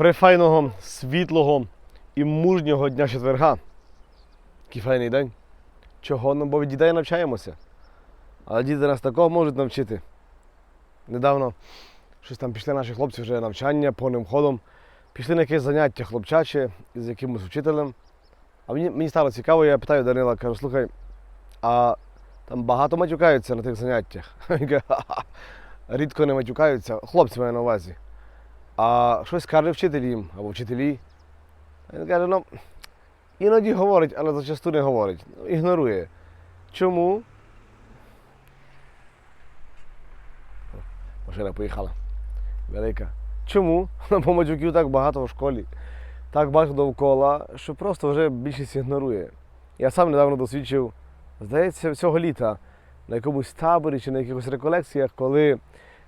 прифайного, світлого і мужнього дня четверга. Який файний день. Чого? Ну, бо від дітей навчаємося. А діти нас такого можуть навчити. Недавно щось там пішли наші хлопці вже навчання повним ходом. Пішли на якесь заняття хлопчаче з якимось вчителем. А мені, мені стало цікаво, я питаю Данила, кажу, слухай, а там багато матюкаються на тих заняттях. Рідко не матюкаються, хлопці маю на увазі. А щось каже вчитель їм або вчителі. Він каже, ну, іноді говорить, але зачасту не говорить. Ну, Ігнорує. Чому? Машина поїхала. Велика. Чому? Бо матюків так багато в школі, так багато довкола, що просто вже більшість ігнорує. Я сам недавно досвідчив, здається, цього літа на якомусь таборі чи на якихось реколекціях, коли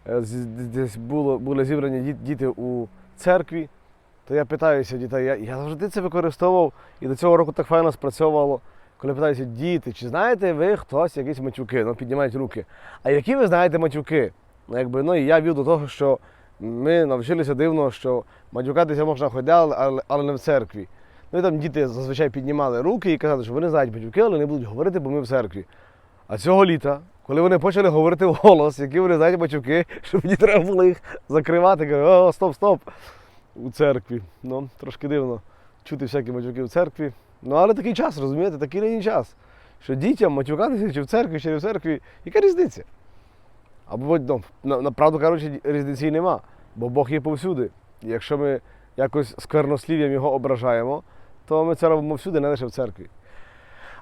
десь було, були зібрані діти у церкві, то я питаюся дітей, я, я завжди це використовував і до цього року так файно спрацьовувало. Коли питаюся, діти, чи знаєте ви хтось якісь матюки? Ну, піднімають руки. А які ви знаєте матюки? Ну, якби, ну і я вів до того, що ми навчилися дивно, що матюкатися можна ходя, але, але не в церкві. Ну і там діти зазвичай піднімали руки і казали, що вони знають матюки, але не будуть говорити, бо ми в церкві. А цього літа, коли вони почали говорити вголос, які вони знають матюки, що мені треба було їх закривати, кажу, о, стоп, стоп. У церкві. Ну, трошки дивно чути всякі матюки в церкві. Ну, але такий час, розумієте, такий нині час. Що дітям матюкатися чи в церкві, чи не в церкві, яка різниця? Або ну, на, на кажучи, різниці нема, бо Бог є повсюди. І якщо ми якось сквернослів'ям його ображаємо, то ми це робимо всюди, не лише в церкві.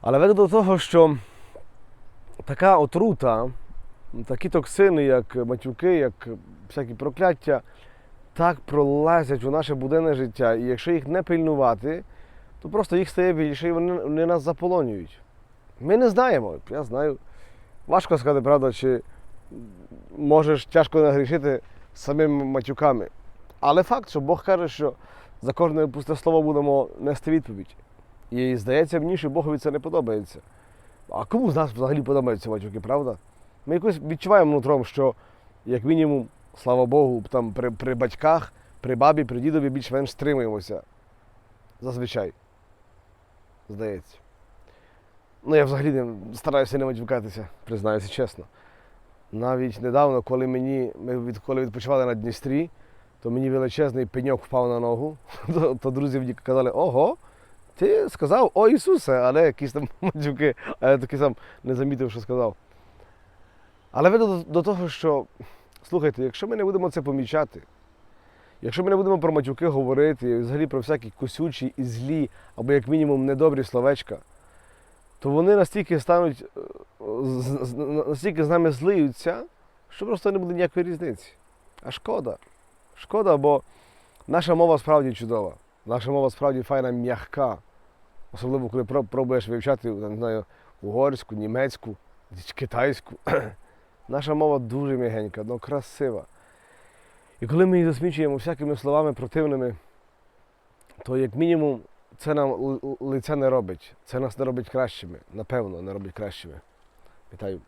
Але веду до того, що така отрута, такі токсини, як матюки, як всякі прокляття, так пролазять у наше буденне життя. І якщо їх не пильнувати, то просто їх стає більше і вони, вони нас заполонюють. Ми не знаємо, я знаю. Важко сказати, правда, чи можеш тяжко нагрішити самими матюками. Але факт, що Бог каже, що за кожне пусте слово будемо нести відповідь. І здається мені, що Богові це не подобається. А кому з нас взагалі подобаються матюки, правда? Ми якось відчуваємо нутром, що, як мінімум, слава Богу, там при, при батьках, при бабі, при дідові більш-менш стримуємося. Зазвичай. Здається. Ну, я взагалі не стараюся не матюкатися, признаюся чесно. Навіть недавно, коли мені, ми від, коли відпочивали на Дністрі, то мені величезний пеньок впав на ногу. То, то друзі мені казали, ого, ти сказав о Ісусе, але якісь там матюки, а я таки сам не замітив, що сказав. Але веду до, того, що, слухайте, якщо ми не будемо це помічати, якщо ми не будемо про матюки говорити, і взагалі про всякі косючі і злі, або як мінімум недобрі словечка, то вони настільки стануть, е, настільки з нами злиються, що просто не буде ніякої різниці. А шкода. Шкода, бо наша мова справді чудова. Наша мова справді файна, м'яка. Особливо, коли про- пробуєш вивчати не знаю, угорську, німецьку, китайську. Наша мова дуже м'ягенька, ну красива. І коли ми її засмічуємо всякими словами противними, то як мінімум це нам л- л- не робить. Це нас не робить кращими. Напевно, не робить кращими. Вітаю.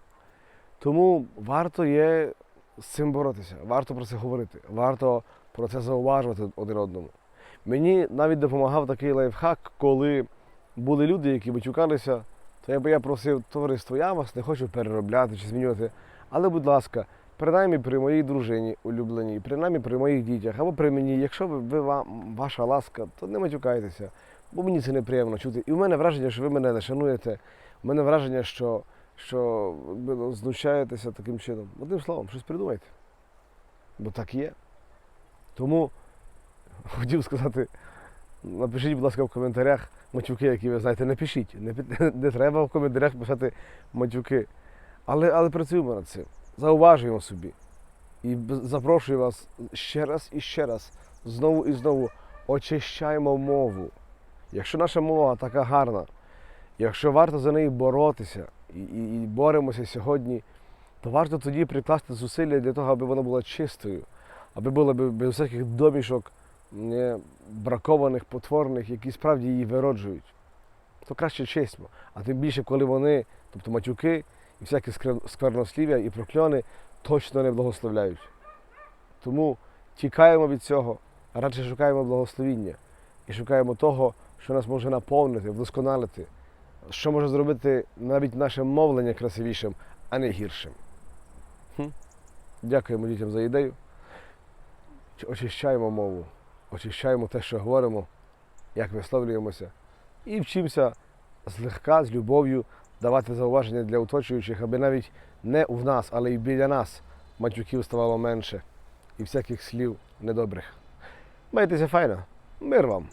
Тому варто є з цим боротися, варто про це говорити, варто про це зауважувати один одному. Мені навіть допомагав такий лайфхак, коли були люди, які матюкалися, то я би я просив товариство, я вас не хочу переробляти чи змінювати, але, будь ласка, принаймні при моїй дружині улюбленій, принаймні при моїх дітях або при мені, якщо ви, ви вам, ваша ласка, то не матюкайтеся, бо мені це неприємно чути. І в мене враження, що ви мене не шануєте. У мене враження, що, що ви ну, знущаєтеся таким чином. Одним словом, щось придумайте. Бо так є. Тому хотів сказати, напишіть, будь ласка, в коментарях матюки, які ви знаєте, не пишіть. Не, не треба в коментарях писати матюки. Але, але працюємо над цим. Зауважуємо собі. І запрошую вас ще раз і ще раз, знову і знову очищаємо мову. Якщо наша мова така гарна, якщо варто за неї боротися і, і, і боремося сьогодні, то варто тоді прикласти зусилля для того, аби вона була чистою, аби була без всяких домішок бракованих, потворних, які справді її вироджують. То краще чесно. А тим більше, коли вони, тобто матюки і всякі сквернослів'я і прокльони точно не благословляють. Тому тікаємо від цього, а радше шукаємо благословіння і шукаємо того, що нас може наповнити, вдосконалити, що може зробити навіть наше мовлення красивішим, а не гіршим. Хм. Дякуємо дітям за ідею. Очищаємо мову, очищаємо те, що говоримо, як висловлюємося, і вчимося злегка, з любов'ю давати зауваження для оточуючих, аби навіть не в нас, але й біля нас матюків ставало менше і всяких слів недобрих. Майтеся файно, мир вам!